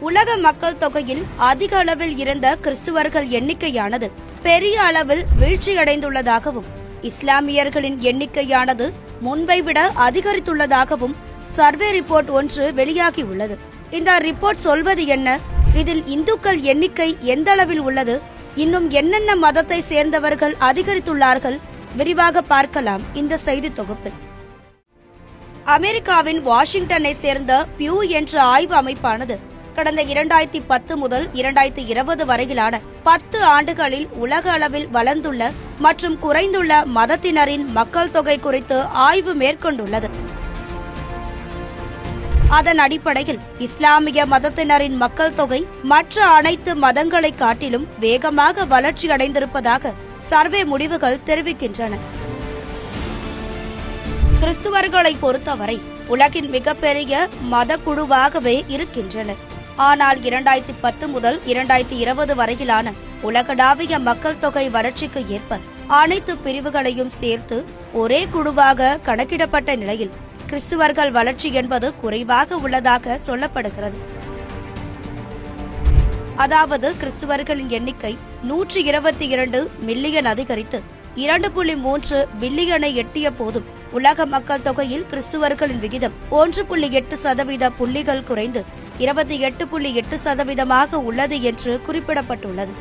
உலக மக்கள் தொகையில் அதிக அளவில் இருந்த கிறிஸ்துவர்கள் எண்ணிக்கையானது பெரிய அளவில் வீழ்ச்சியடைந்துள்ளதாகவும் இஸ்லாமியர்களின் எண்ணிக்கையானது முன்பை விட அதிகரித்துள்ளதாகவும் சர்வே ரிப்போர்ட் ஒன்று வெளியாகியுள்ளது. இந்த ரிப்போர்ட் சொல்வது என்ன? இதில் இந்துக்கள் எண்ணிக்கை எந்த அளவில் உள்ளது? இன்னும் என்னென்ன மதத்தை சேர்ந்தவர்கள் அதிகரித்துள்ளார்கள்? விரிவாக பார்க்கலாம் இந்த செய்தி தொகுப்பில். அமெரிக்காவின் வாஷிங்டனை சேர்ந்த பியூ என்ற ஆய்வு அமைப்பானது கடந்த இரண்டாயிரத்தி பத்து முதல் இரண்டாயிரத்தி இருபது வரையிலான பத்து ஆண்டுகளில் உலக அளவில் வளர்ந்துள்ள மற்றும் குறைந்துள்ள மதத்தினரின் மக்கள் தொகை குறித்து ஆய்வு மேற்கொண்டுள்ளது. அதன் அடிப்படையில் இஸ்லாமிய மதத்தினரின் மக்கள் தொகை மற்ற அனைத்து மதங்களை காட்டிலும் வேகமாக வளர்ச்சி அடைந்திருப்பதாக சர்வே முடிவுகள் தெரிவிக்கின்றன. கிறிஸ்துவர்களை பொறுத்தவரை உலகின் மிகப்பெரிய மத குழுவாகவே இருக்கின்றனர். ஆனால் இரண்டாயிரத்தி பத்து முதல் இரண்டாயிரத்தி இருபது வரையிலான உலகளாவிய மக்கள் தொகை வளர்ச்சிக்கு ஏற்ப அனைத்து பிரிவுகளையும் சேர்த்து ஒரே குழுவாக கணக்கிடப்பட்ட நிலையில் கிறிஸ்துவர்கள் வளர்ச்சி என்பது குறைவாக உள்ளதாக சொல்லப்படுகிறது. அதாவது கிறிஸ்துவர்களின் எண்ணிக்கை நூற்றி இருபத்தி இரண்டு மில்லியன் அதிகரித்து இரண்டு புள்ளி மூன்று பில்லியனை எட்டிய போதும். உலக மக்கள் தொகையில் கிறிஸ்துவர்களின் விகிதம் ஒன்று புள்ளி எட்டு சதவீத புள்ளிகள் குறைந்து இருபத்தி எட்டு புள்ளி எட்டு சதவீதமாக உள்ளது என்று குறிப்பிடப்பட்டுள்ளது.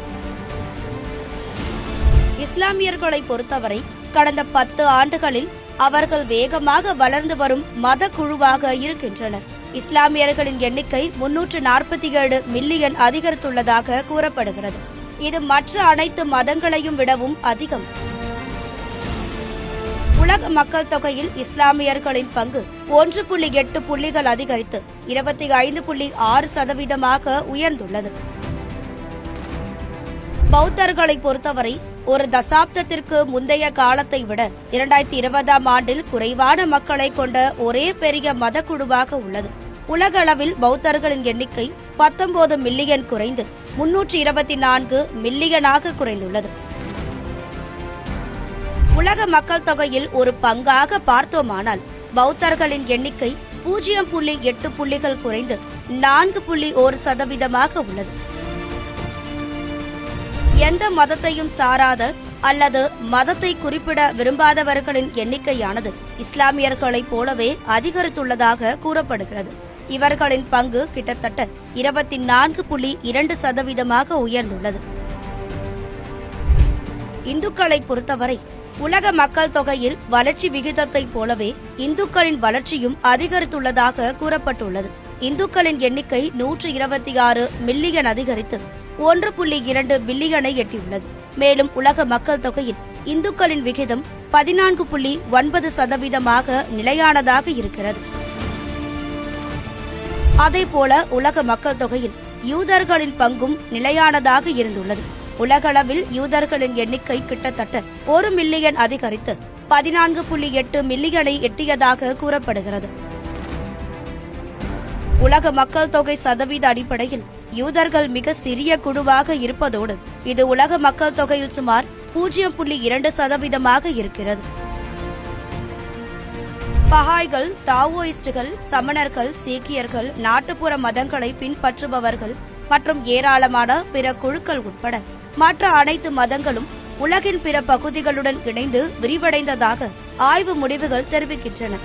இஸ்லாமியர்களை பொறுத்தவரை கடந்த பத்து ஆண்டுகளில் அவர்கள் வேகமாக வளர்ந்து வரும் மத குழுவாக இருக்கின்றனர். இஸ்லாமியர்களின் எண்ணிக்கை முன்னூற்று நாற்பத்தி ஏழு மில்லியன் அதிகரித்துள்ளதாக கூறப்படுகிறது. இது மற்ற அனைத்து மதங்களையும் விடவும் அதிகம். உலக மக்கள் தொகையில் இஸ்லாமியர்களின் பங்கு ஒன்று புள்ளி எட்டு புள்ளிகள் அதிகரித்து இருபத்தி ஐந்து புள்ளி ஆறு சதவீதமாக உயர்ந்துள்ளது. பௌத்தர்களை பொறுத்தவரை ஒரு தசாப்தத்திற்கு முந்தைய காலத்தை விட இரண்டாயிரத்தி இருபதாம் ஆண்டில் குறைவான மக்களை கொண்ட ஒரே பெரிய மதக்குழுவாக உள்ளது. உலகளவில் பௌத்தர்களின் எண்ணிக்கை பத்தொன்பது மில்லியன் குறைந்து முன்னூற்றி இருபத்தி நான்கு மில்லியனாக குறைந்துள்ளது. உலக மக்கள் தொகையில் ஒரு பங்காக பார்த்தோமானால் பௌத்தர்களின் எண்ணிக்கை பூஜ்ஜியம் புள்ளி எட்டு புள்ளிகள் குறைந்து நான்கு புள்ளி ஒரு சதவீதமாக உள்ளது. எந்த மதத்தையும் சாராத அல்லது மதத்தை குறிப்பிட விரும்பாதவர்களின் எண்ணிக்கையானது இஸ்லாமியர்களைப் போலவே அதிகரித்துள்ளதாக கூறப்படுகிறது. இவர்களின் பங்கு கிட்டத்தட்ட இருபத்தி நான்கு புள்ளி இரண்டு சதவீதமாக உயர்ந்துள்ளது. இந்துக்களை பொறுத்தவரை உலக மக்கள் தொகையில் வளர்ச்சி விகிதத்தைப் போலவே இந்துக்களின் வளர்ச்சியும் அதிகரித்துள்ளதாக கூறப்பட்டுள்ளது. இந்துக்களின் எண்ணிக்கை நூற்று இருபத்தி ஆறு மில்லியன் அதிகரித்து ஒன்று புள்ளி இரண்டு பில்லியனை எட்டியுள்ளது. மேலும் உலக மக்கள் தொகையில் இந்துக்களின் விகிதம் பதினான்கு புள்ளி ஒன்பது சதவீதமாக நிலையானதாக இருக்கிறது. அதேபோல உலக மக்கள் தொகையில் யூதர்களின் பங்கும் நிலையானதாக இருந்துள்ளது. உலகளவில் யூதர்களின் எண்ணிக்கை கிட்டத்தட்ட ஒரு மில்லியன் அதிகரித்து பதினான்கு புள்ளி எட்டு மில்லியனை எட்டியதாக கூறப்படுகிறது. உலக மக்கள் தொகை சதவீத அடிப்படையில் யூதர்கள் மிக சிறிய குழுவாக இருப்பதோடு இது உலக மக்கள் தொகையில் சுமார் பூஜ்ஜியம் புள்ளி இரண்டு சதவீதமாக இருக்கிறது. பஹாய்கள் தாவோயிஸ்டுகள் சமணர்கள் சீக்கியர்கள் நாட்டுப்புற மதங்களை பின்பற்றுபவர்கள் மற்றும் ஏராளமான பிற குழுக்கள் உட்பட மற்ற அனைத்து மதங்களும் உலகின் பிற பகுதிகளுடன் இணைந்து விரிவடைந்ததாக ஆய்வு முடிவுகள் தெரிவிக்கின்றன.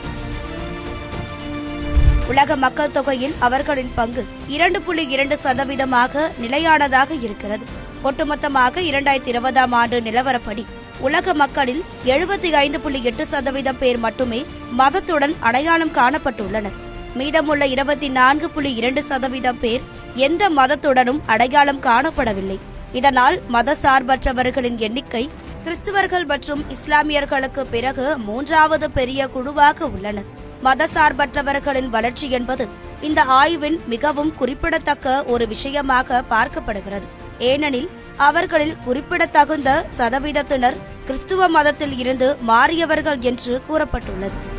உலக மக்கள் தொகையில் அவர்களின் பங்கு இரண்டு புள்ளி இரண்டு சதவீதமாக நிலையானதாக இருக்கிறது. ஒட்டுமொத்தமாக இரண்டாயிரத்தி இருபதாம் ஆண்டு நிலவரப்படி உலக மக்களில் எழுபத்தி ஐந்து புள்ளி எட்டு சதவீதம் பேர் மட்டுமே மதத்துடன் அடையாளம் காணப்பட்டுள்ளனர். மீதமுள்ள இருபத்தி நான்கு புள்ளி இரண்டு சதவீதம் பேர் எந்த மதத்துடனும் அடையாளம் காணப்படவில்லை. இதனால் மத சார்பற்றவர்களின் எண்ணிக்கை கிறிஸ்துவர்கள் மற்றும் இஸ்லாமியர்களுக்கு பிறகு மூன்றாவது பெரிய குழுவாக உள்ளனர் மதசார்பற்றவர்களின் வளர்ச்சி என்பது இந்த ஆய்வின் மிகவும் குறிப்பிடத்தக்க ஒரு விஷயமாக பார்க்கப்படுகிறது. ஏனெனில் அவர்களில் குறிப்பிடத்தகுந்த சதவீதத்தினர் கிறிஸ்துவ மதத்தில் இருந்து மாறியவர்கள் என்று கூறப்பட்டுள்ளது.